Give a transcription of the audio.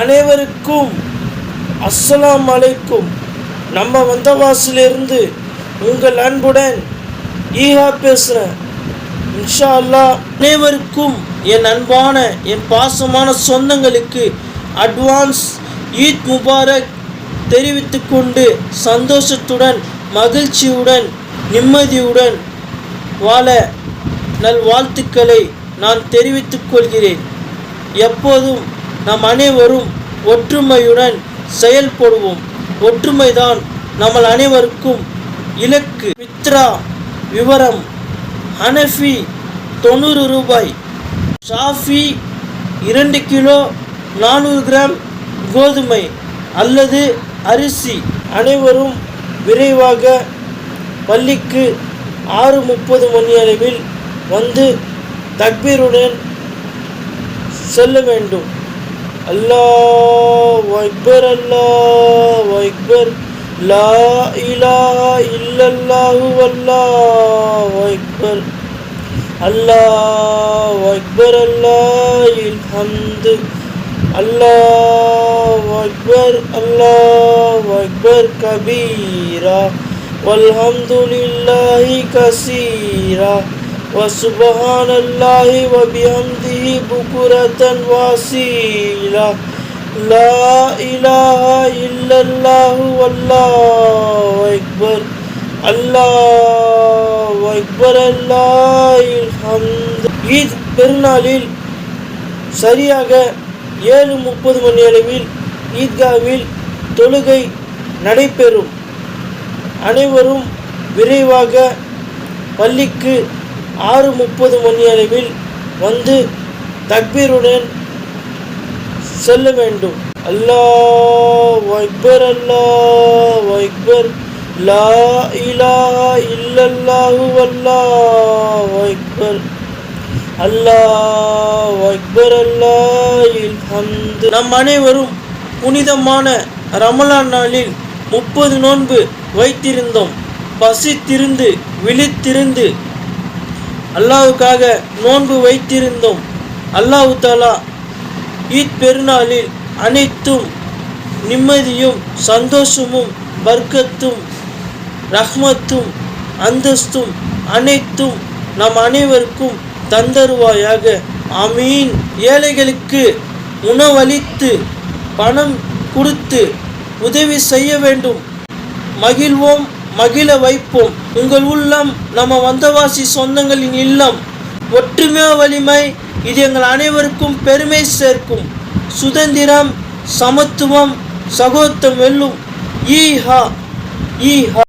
அனைவருக்கும் அஸ்ஸலாம் அலைக்கும். நம்ம வந்தவாசிலிருந்து உங்கள் அன்புடன் ஈஹா பேசுகிறேன் இன்ஷா அல்லாஹ் அனைவருக்கும் என் அன்பான என் பாசமான சொந்தங்களுக்கு அட்வான்ஸ் ஈத் முபாரக் தெரிவித்து கொண்டு சந்தோஷத்துடன் மகிழ்ச்சியுடன் நிம்மதியுடன் வாழ நல்வாழ்த்துக்களை நான் தெரிவித்துக் கொள்கிறேன். எப்போதும் நம் அனைவரும் ஒற்றுமையுடன் செயல்படுவோம். ஒற்றுமைதான் நம்ம அனைவருக்கும் இலக்கு. மித்ரா விவரம். ஹனஃபி தொண்ணூறு ரூபாய். ஷாஃபி இரண்டு கிலோ நானூறு கிராம் கோதுமை அல்லது அரிசி. அனைவரும் விரைவாக பள்ளிக்கு ஆறு முப்பது மணி அளவில் வந்து தக்பீருடன் செல்ல வேண்டும். அல்லாஹ் அக்பர் அல்லாஹ் அக்பர் லா இலாஹா இல்லல்லாஹு அல்லாஹ் அக்பர் அல்லாஹ் அக்பர் அல்லாஹில் ஹம்து அல்லாஹ் அக்பர் அல்லாஹ் அக்பர் கபீரா والحمد لله كثيرا وسبحان الله وبحمده بكرة واسيلا لا إله إلا الله والله أكبر الله أكبر الله الحمد ஈத் பெருநாளில் சரியாக ஏழு முப்பது மணி அளவில் ஈத்காவில் தொழுகை நடைபெறும் அனைவரும் விரைவாக பள்ளிக்கு ஆறு முப்பது மணி அளவில் வந்து தக்பீருடன் செல்ல வேண்டும். அல்லாஹ் அக்பர் அல்லாஹ் அக்பர். லா இலா இல்லல்லாஹு அல்லாஹ் அக்பர். அல்லாஹ் அக்பர் அல்லாஹில் நம் அனைவரும் புனிதமான ரமலான் நாளில் முப்பது நோன்பு வைத்திருந்தோம். பசித்திருந்து விழித்திருந்து அல்லாவுக்காக நோன்பு வைத்திருந்தோம். அல்லாஹு தாலா ஈத் பெருநாளில் அனைத்தும் நிம்மதியும் சந்தோஷமும் வர்க்கத்தும் ரஹ்மத்தும் அந்தஸ்தும் அனைத்தும் நம் அனைவருக்கும் தந்தருவாயாக. அமீன் ஏழைகளுக்கு உணவளித்து பணம் கொடுத்து உதவி செய்ய வேண்டும். மகிழ்வோம். மகிழ வைப்போம். உங்கள் உள்ளம் நம்ம வந்தவாசி சொந்தங்களின் இல்லம். ஒற்றுமை வலிமை இது எங்கள் அனைவருக்கும் பெருமை சேர்க்கும். சுதந்திரம் சமத்துவம் சகோதரம் வெல்லும். ஈஹா ஈஹா.